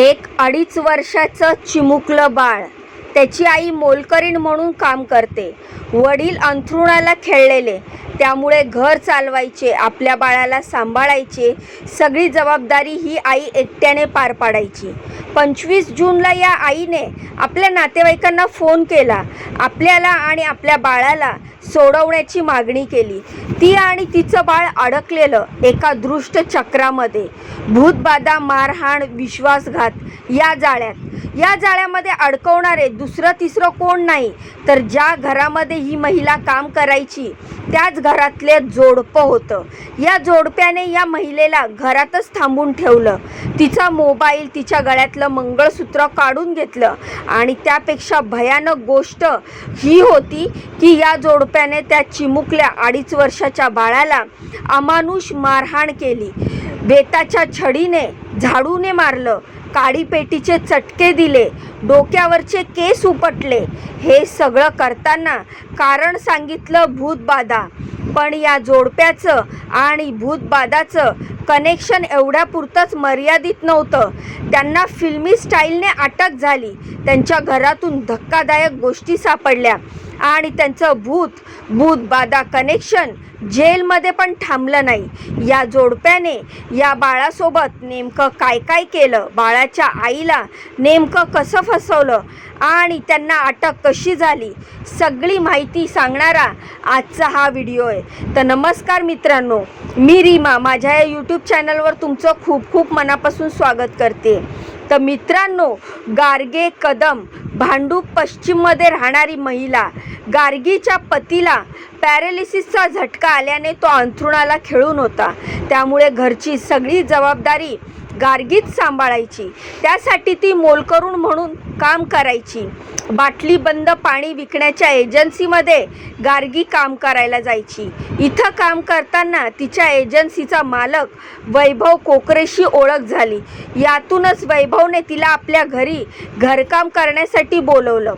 एक अडीच वर्षाचं चिमुकलं बाळ. त्याची आई मोलकरीण म्हणून काम करते. वडील अंथरुणाला खेळलेले. त्यामुळे घर चालवायचे आपल्या बाळाला सांभाळायचे सगळी जबाबदारी ही आई एकट्याने पार पाडायची. पंचवीस जूनला या आईने आपल्या नातेवाईकांना फोन केला आपल्याला आणि आपल्या बाळाला सोडवण्याची मागणी केली. ती आणि तिचं बाळ अडकलेलं एका दृष्ट चक्रामध्ये. भूतबाधा मारहाण विश्वासघात या जाळ्यात. या जाळ्यामध्ये अडकवणारे दुसरं तिसरं कोण नाही तर ज्या घरामध्ये ही महिला काम करायची त्याच घरातले जोडपं होतं. या जोडप्याने या महिलेला घरातच थांबून ठेवलं. तिचा मोबाईल तिच्या गळ्यातलं मंगळसूत्र काढून घेतलं आणि त्यापेक्षा भयानक गोष्ट ही होती की या जोडप्याने त्या चिमुकल्या अडीच वर्षाच्या बाळाला अमानुष मारहाण केली. बेताच्या छडीने झाडूने मारलं. काडीपेटीचे चटके दिले. डोक्यावरचे केस उपटले. हे सगळं करताना कारण सांगितलं भूतबाधा. पण या जोडप्याचं आणि भूतबादाचं कनेक्शन एवढ्यापुरतंच मर्यादित नव्हतं. त्यांना फिल्मी स्टाईलने अटक झाली. त्यांच्या घरातून धक्कादायक गोष्टी सापडल्या. आणि त्यांचं भूत भूतबाधा कनेक्शन जेलमध्ये पण थांबलं नाही. या जोडप्याने या बाळासोबत नेमकं काय काय केलं? बाळाच्या आईला नेमकं कसं फसवलं? आणि त्यांना अटक कशी झाली? सगळी माहिती सांगणारा आजचा हा व्हिडिओ आहे. तर नमस्कार मित्रांनो मी रीमा. माझ्या या यूट्यूब चॅनलवर तुमचं खूप खूप मनापासून स्वागत करते. तर मित्रांनो गार्गे कदम भांडूप पश्चिममध्ये राहणारी महिला गार्गीच्या पतीला पॅरालिसिसचा झटका आल्याने तो अंथरुणाला खेळून होता. त्यामुळे घरची सगळी जबाबदारी गार्गीत सांभाळायची. त्यासाठी ती मोलकरून म्हणून काम करायची. बाटली बंद पाणी विकण्याच्या एजन्सीमध्ये गार्गी काम करायला जायची. इथं काम करताना तिच्या एजन्सीचा मालक वैभव कोकरेशी ओळख झाली. यातूनच वैभवने तिला आपल्या घरी घरकाम करण्यासाठी बोलवलं.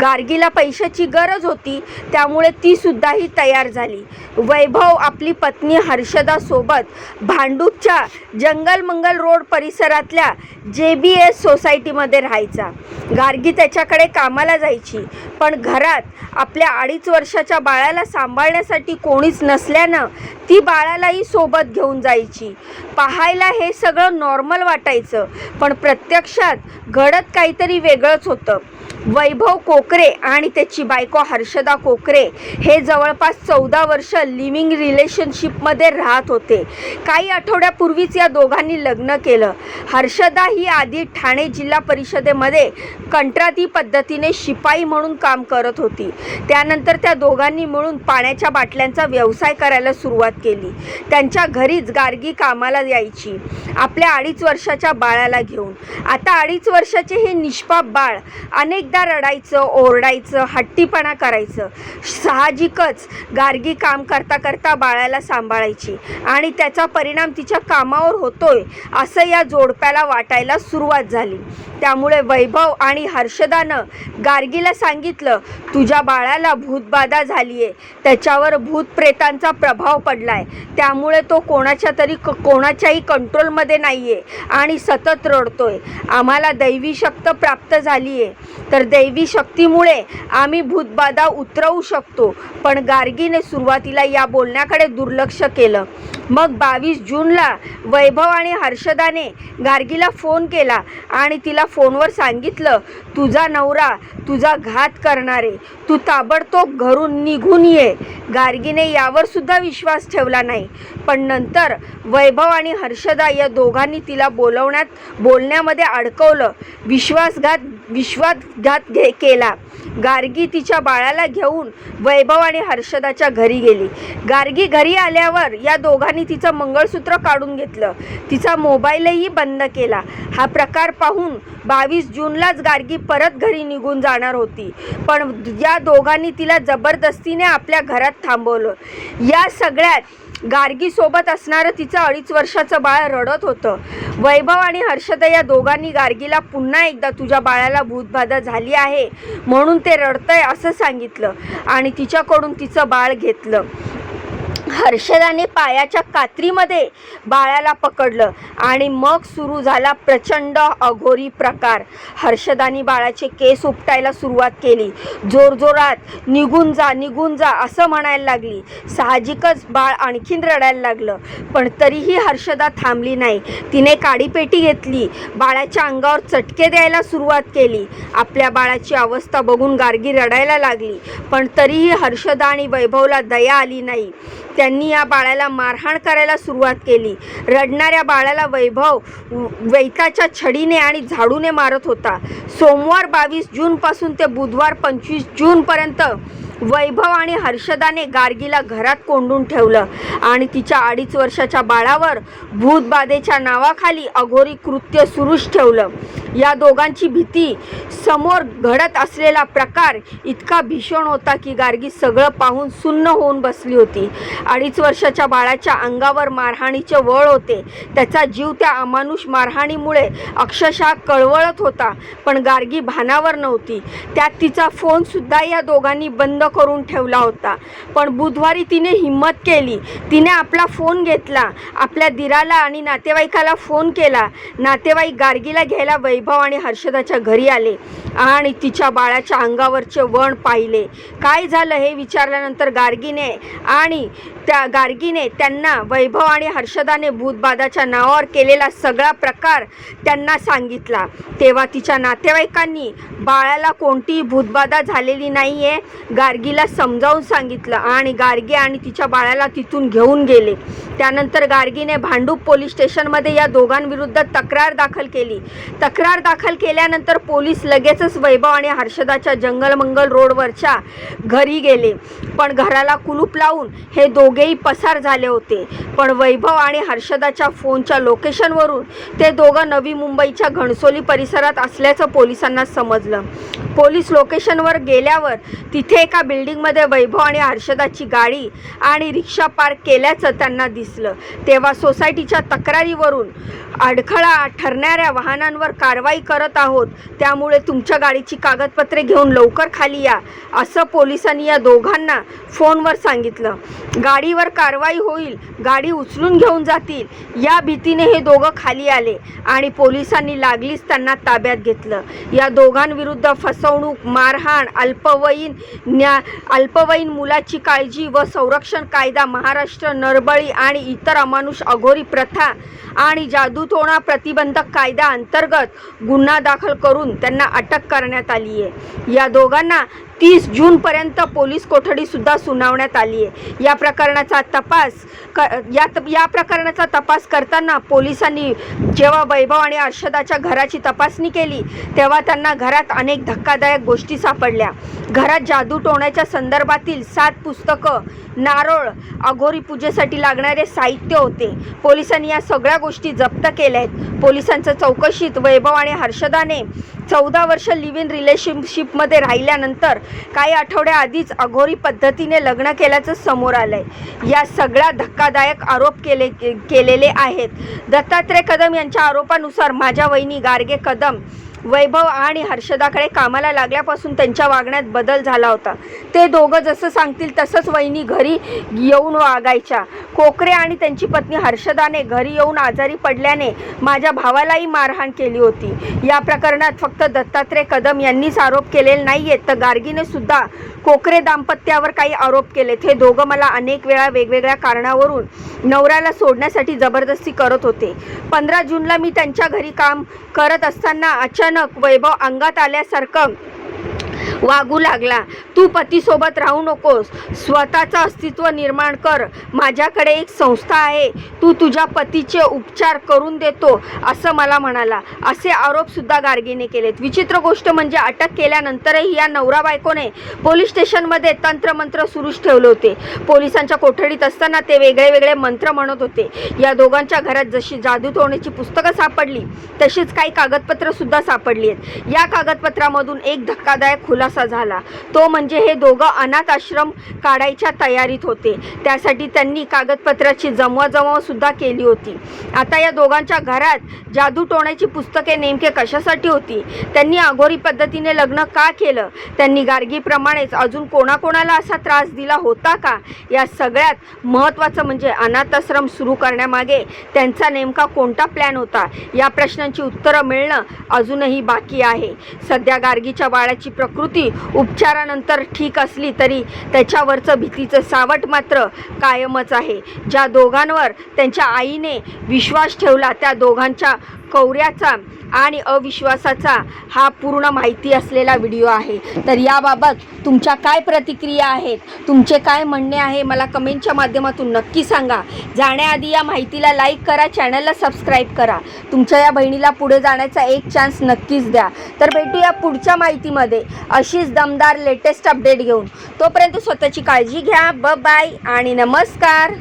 गार्गीला पैशाची गरज होती त्यामुळे ती सुद्धाही तयार झाली. वैभव आपली पत्नी हर्षदासोबत भांडूपच्या जंगलमंगल रोड परिसरातल्या जे बी एस सोसायटीमध्ये राहायचा. गार्गी त्याच्याकडे कामाला जायची. पण घरात आपल्या अडीच वर्षाच्या बाळाला सांभाळण्यासाठी कोणीच नसल्यानं ती बाळालाही सोबत घेऊन जायची. पाहायला हे सगळं नॉर्मल वाटायचं. पण प्रत्यक्षात घडत काहीतरी वेगळंच होतं. वैभव कोकरे आणि त्याची बायको हर्षदा कोकरे हे जवळपास चौदा वर्ष लिव्हिंग रिलेशनशिपमध्ये राहत होते. काही आठवड्यापूर्वीच या दोघांनी लग्न केलं. हर्षदा ही आधी ठाणे जिल्हा परिषदेमध्ये कंत्राटी पद्धतीने शिपाई म्हणून काम करत होती. त्यानंतर त्या दोघांनी मिळून पाण्याच्या बाटल्यांचा व्यवसाय करायला सुरुवात केली. त्यांच्या घरीच गार्गी कामाला यायची. आपल्या अडीच वर्षाच्या बाळाला घेऊन. आता अडीच वर्षाचे हे निष्पाप बाळ अनेकदा रडायचं ओरडायचं हट्टीपणा करायचं. साहजिकच गार्गी काम करता करता बाळाला सांभाळायची. आणि त्याचा परिणाम तिच्या कामावर होतोय असं या जोडप्याला वाटायला सुरुवात झाली. त्यामुळे वैभव आणि हर्षदानं गार्गीला सांगितलं तुझ्या बाळाला भूतबाधा झाली आहे त्याच्यावर भूतप्रेतांचा प्रभाव पडलाय. त्यामुळे तो कोणाच्या तरी क- कोणाच्याही कंट्रोलमध्ये नाही आहे आणि सतत रडतोय. आम्हाला दैवी शक्त प्राप्त झाली आहे तर दैवी शक्तीमुळे आम्ही भूतबाधा उतरवू शकतो. पण गार्गीने सुरुवातीला या बोलण्याकडे दुर्लक्ष केलं. मग बावीस जूनला वैभव आणि हर्षदाने गार्गीला फोन केला आणि तिला फोनवर सांगितलं तुझा नवरा तुझा घात करणारे तू ताबडतोब घरून निघून ये. गार्गीने यावर सुद्धा विश्वास ठेवला नाही. पण नंतर वैभव आणि हर्षदा या दोघांनी तिला बोलवण्यात बोलण्यामध्ये अडकवलं. विश्वासघात विश्वासघात घे केला. गार्गी तिच्या बाळाला घेऊन वैभव आणि हर्षदाच्या घरी गेली. गार्गी घरी आल्यावर या दोघांनी तिचं मंगळसूत्र काढून घेतलं. तिचा मोबाईलही बंद केला. हा प्रकार पाहून बावीस जूनलाच गार्गी परत घरी निघून जाणार होती. पण या दोघांनी तिला जबरदस्तीने आपल्या घरात थांबवलं. या सगळ्यात गार्गीसोबत असणारं तिचं अडीच वर्षाचं बाळ रडत होतं. वैभव आणि हर्षदा या दोघांनी गार्गीला पुन्हा एकदा तुझ्या बाळाला भूतबाधा झाली आहे म्हणून ते रडतंय असं सांगितलं आणि तिच्याकडून तिचं बाळ घेतलं. हर्षदाने पायाच्या कात्रीमध्ये बाळाला पकडलं आणि मग सुरू झाला प्रचंड अघोरी प्रकार. हर्षदानी बाळाचे केस उपटायला सुरुवात केली. जोरजोरात निघून जा निघून जा असं म्हणायला लागली. साहजिकच बाळ आणखीन रडायला लागलं. पण तरीही हर्षदा थांबली नाही. तिने काडीपेटी घेतली. बाळाच्या अंगावर चटके द्यायला सुरुवात केली. आपल्या बाळाची अवस्था बघून गार्गी रडायला लागली. पण तरीही हर्षदा आणि वैभवला दया आली नाही. त्यांनी या बाळाला मारहाण करायला सुरुवात केली. रडणाऱ्या बाळाला वैभव वैताच्या छडीने आणि झाडूने मारत होता. सोमवार बावीस जूनपासून ते बुधवार पंचवीस जूनपर्यंत वैभव आणि हर्षदाने गार्गीला घरात कोंडून ठेवलं आणि तिच्या अडीच वर्षाच्या बाळावर भूतबाधेच्या नावाखाली अघोरी कृत्य सुरूच ठेवलं. या दोघांची भीती समोर घडत असलेला प्रकार इतका भीषण होता की गार्गी सगळं पाहून सुन्न होऊन बसली होती. अडीच वर्षाच्या बाळाच्या अंगावर मारहाणीचे वळ होते. त्याचा जीव त्या अमानुष मारहाणीमुळे अक्षरशः कळवळत होता पण गार्गी भानावर नव्हती. त्यात तिचा फोनसुद्धा या दोघांनी बंद करून ठेवला होता. पण बुधवारी तिने हिंमत केली. तिने आपला फोन घेतला. आपल्या दिराला आणि नातेवाईकाला फोन केला. नातेवाईक गार्गीला घ्यायला वैभव आणि हर्षदाच्या घरी आले आणि तिच्या बाळाच्या अंगावरचे वण पाहिले. काय झालं हे विचारल्यानंतर गार्गीने आणि त्या गार्गीने त्यांना वैभव आणि हर्षदाने भूतबाधाच्या नावावर केलेला सगळा प्रकार त्यांना सांगितला. तेव्हा तिच्या नातेवाईकांनी बाळाला कोणतीही भूतबाधा झालेली नाही आहे गार्गीला समजावून सांगितलं आणि गार्गी आणि तिच्या बाळाला तिथून घेऊन गेले. त्यानंतर गार्गीने भांडूप पोलीस स्टेशनमध्ये या दोघांविरुद्ध तक्रार दाखल केली. तक्रार दाखल केल्यानंतर पोलीस लगेचच वैभव आणि हर्षदाच्या जंगलमंगल रोडवरच्या घरी गेले. पण घराला कुलूप लावून हे दोघेही पसार झाले होते. पण वैभव आणि हर्षदाच्या फोनच्या लोकेशनवरून ते दोघं नवी मुंबईच्या घणसोली परिसरात असल्याचं पोलिसांना समजलं. पोलीस लोकेशनवर गेल्यावर तिथे एका बिल्डिंगमध्ये वैभव आणि हर्षदाची गाडी आणि रिक्षा पार्क केल्याचं त्यांना दिसलं. तेव्हा सोसायटीच्या तक्रारीवरून अडखळा ठरणाऱ्या वाहनांवर कारवाई करत आहोत. त्यामुळे तुमच्या गाडीची कागदपत्रे घेऊन लवकर खाली या असं पोलिसांनी या दोघांना फोनवर सांगितलं. गाडीवर कारवाई होईल गाडी उचलून घेऊन जातील या भीतीने हे दोघं खाली आले आणि पोलिसांनी लागलीच त्यांना ताब्यात घेतलं. या दोघांविरुद्ध फसवणूक मारहाण अल्पवयीन न्या अल्पवयीन मुलाची काळजी व संरक्षण कायदा महाराष्ट्र नरबळी आणि इतर अमानुष अघोरी प्रथा आणि जादूटोणा प्रतिबंधक कायदा अंतर्गत गुन्हा दाखल करून त्यांना अटक करण्यात आली आहे या दोघांना तीस जूनपर्यंत पोलीस कोठडीसुद्धा सुनावण्यात आली आहे. या प्रकरणाचा तपास क या त या प्रकरणाचा तपास करताना पोलिसांनी जेव्हा वैभव आणि अर्षदाच्या घराची तपासणी केली तेव्हा त्यांना घरात अनेक धक्कादायक गोष्टी सापडल्या. घरात जादू टोण्याच्या संदर्भातील सात पुस्तकं नारोळ अघोरी पूजेसाठी लागणारे साहित्य होते. पोलिसांनी या सगळ्या गोष्टी जप्त केल्या आहेत. पोलिसांच्या चौकशीत वैभव आणि हर्षदाने चौदा वर्ष लिव्ह इन रिलेशनशिपमध्ये राहिल्यानंतर काही आठवड्याआधीच अघोरी पद्धतीने लग्न केल्याचं समोर आलंय. या सगळ्या धक्कादायक आरोप केले केलेले आहेत. दत्तात्रय कदम यांच्या आरोपानुसार माझ्या वहिनी गार्गे कदम वैभव आणि हर्षदाकडे कामाला लागल्यापासून त्यांच्या वागण्यात बदल झाला होता. ते दोघं जसं सांगतील तसंच वहिनी घरी येऊन वागायच्या. कोकरे आणि त्यांची पत्नी हर्षदाने घरी येऊन आजारी पडल्याने माझ्या भावालाही मारहाण केली होती. या प्रकरणात फक्त दत्तात्रय कदम यांनीच आरोप केलेले नाही आहेत तर गार्गीने सुद्धा कोकरे दाम्पत्यावर काही आरोप केलेत. हे दोघं मला अनेक वेळा वेगवेगळ्या कारणावरून नवऱ्याला सोडण्यासाठी जबरदस्ती करत होते. पंधरा जूनला मी त्यांच्या घरी काम करत असताना अचानक वैभव अंगात आल्यासारखं वागू लागला. तू पतीसोबत राहू नकोस. स्वतःचं अस्तित्व निर्माण कर. माझ्याकडे एक संस्था आहे. तू तुझ्या पतीचे उपचार करून देतो असं मला म्हणाला. असे आरोपसुद्धा गार्गीने केलेत. विचित्र गोष्ट म्हणजे अटक केल्यानंतरही या नवरा बायकोने पोलीस स्टेशनमध्ये तंत्रमंत्र सुरूच ठेवले होते. पोलिसांच्या कोठडीत असताना ते वेगळे वेगळे मंत्र म्हणत होते. या दोघांच्या घरात जशी जादू तोडण्याची पुस्तकं सापडली तशीच काही कागदपत्रं सुद्धा सापडली आहेत. या कागदपत्रामधून एक धक्कादायक खुलासा झाला. तो म्हणजे हे दोघं अनाथ आश्रम काढायच्या तयारीत होते. त्यासाठी त्यांनी कागदपत्राची जमवाजमव सुद्धा केली होती. आता या दोघांच्या घरात जादू टोण्याची पुस्तके नेमके कशासाठी होती? त्यांनी अघोरी पद्धतीने लग्न का केलं? त्यांनी गार्गीप्रमाणेच अजून कोणाकोणाला असा त्रास दिला होता का? या सगळ्यात महत्त्वाचं म्हणजे अनाथाश्रम सुरू करण्यामागे त्यांचा नेमका कोणता प्लॅन होता? या प्रश्नांची उत्तरं मिळणं अजूनही बाकी आहे. सध्या गार्गीच्या बाळाची प्रकृती उपचारानंतर ठीक असली तरी त्याच्यावरचं भीतीचं सावट मात्र कायमच आहे. ज्या दोघांवर त्यांच्या आईने विश्वास ठेवला त्या दोघांच्या कौऱ्याचा आणि अविश्वासाचा हा पूर्ण माहिती असलेला व्हिडिओ आहे. तर याबाबत तुमच्या काय प्रतिक्रिया आहेत? तुमचे काय म्हणणे आहे? मला कमेंटच्या माध्यमातून नक्की सांगा. जाण्याआधी या माहितीला लाईक करा चॅनलला सबस्क्राईब करा. तुमच्या या बहिणीला पुढे जाण्याचा एक चान्स नक्कीच द्या. तर भेटूया पुढच्या माहितीमध्ये. अशीच दमदार लेटेस्ट अपडेट घेऊन. तोपर्यंत स्वतःची काळजी घ्या. ब बाय आणि नमस्कार.